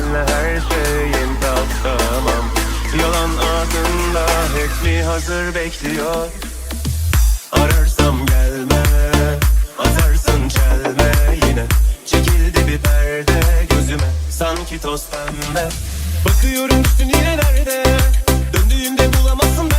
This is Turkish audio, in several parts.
Senle her şeyim tamam. Yalan ağzında hepsi hazır bekliyor. Ararsam gelme Azarsın çelme yine. Çekildi bir perde gözüme Sanki toz pembe. Bakıyorum üstün yine nerede? Döndüğümde bulamazsın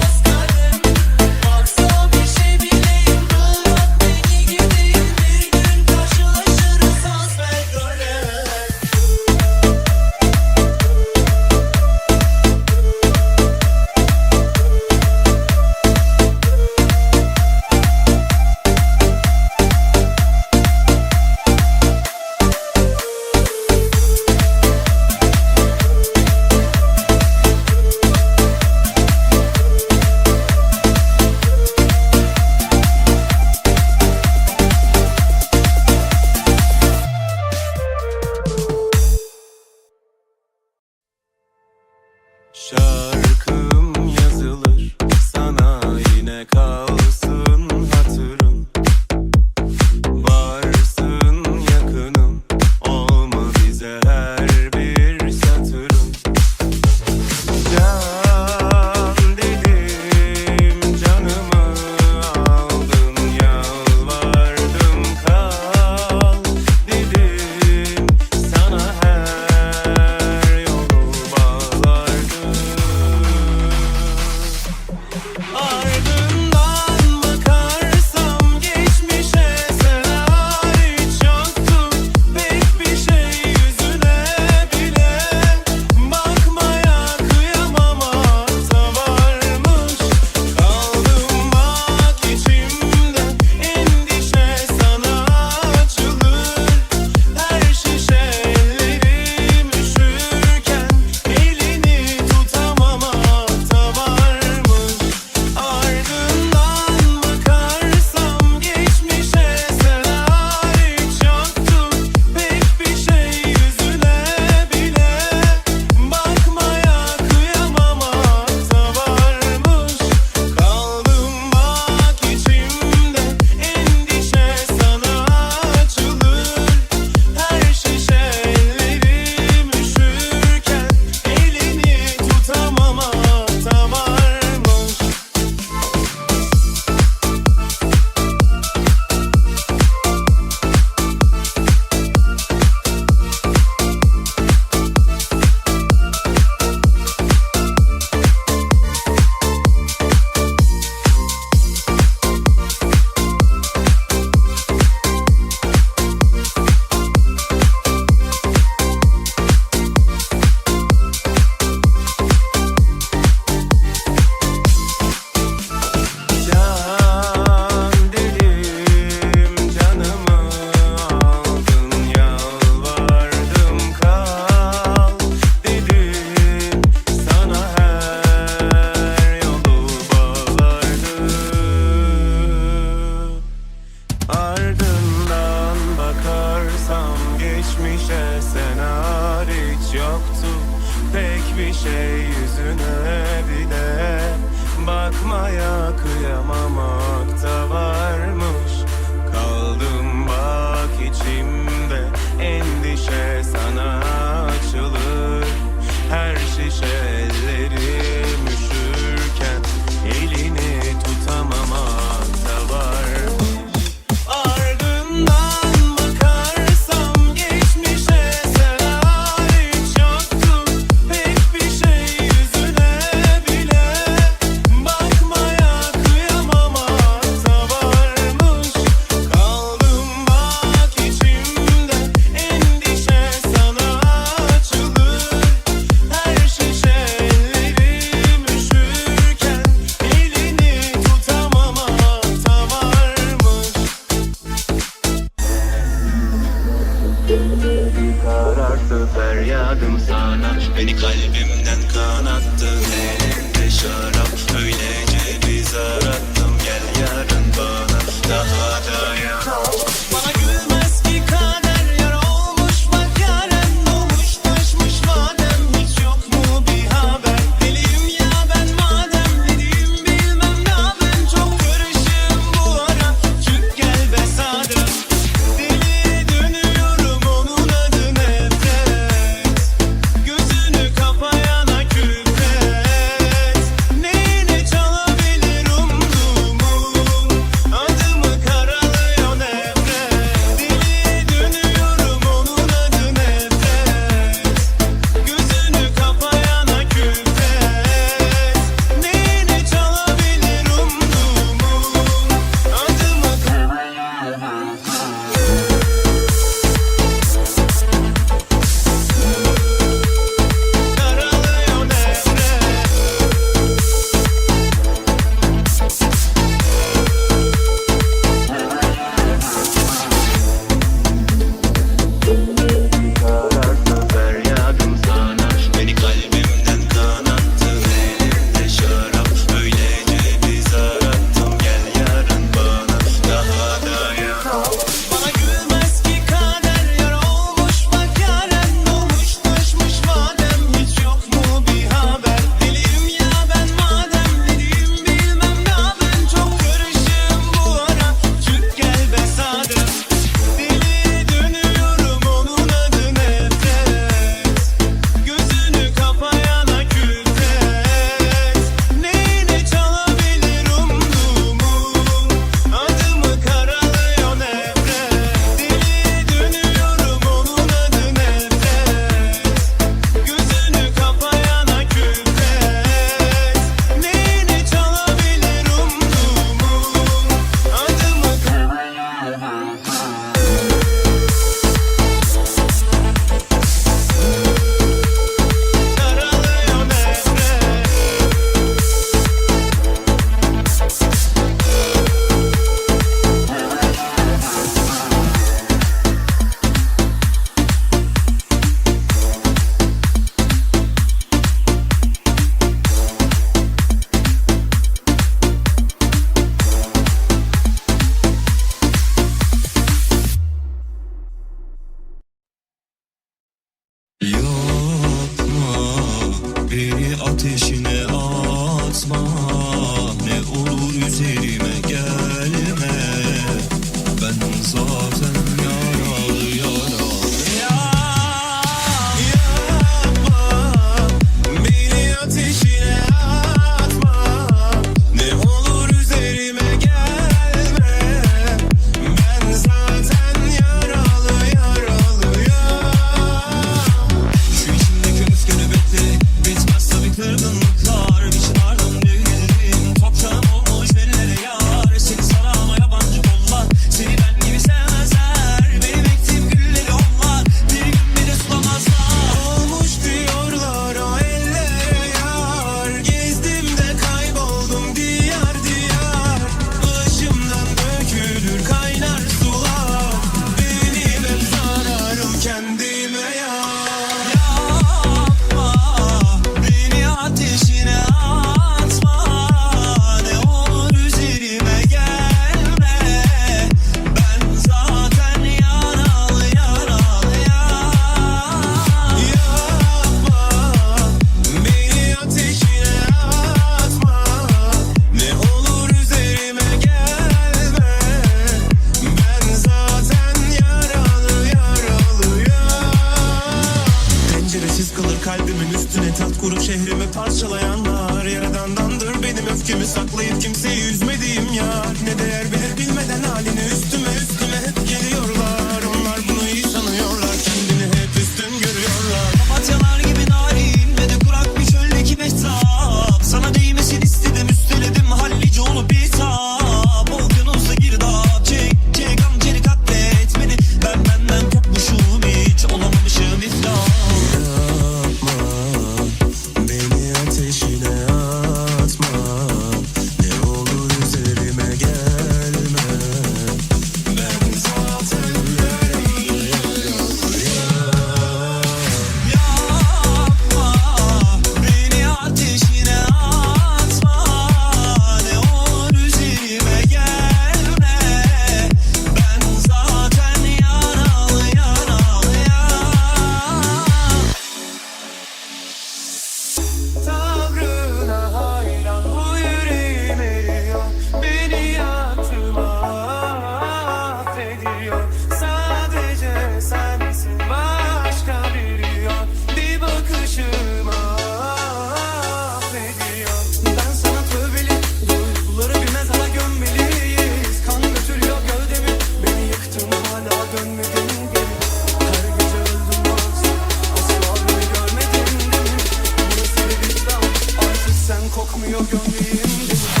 You.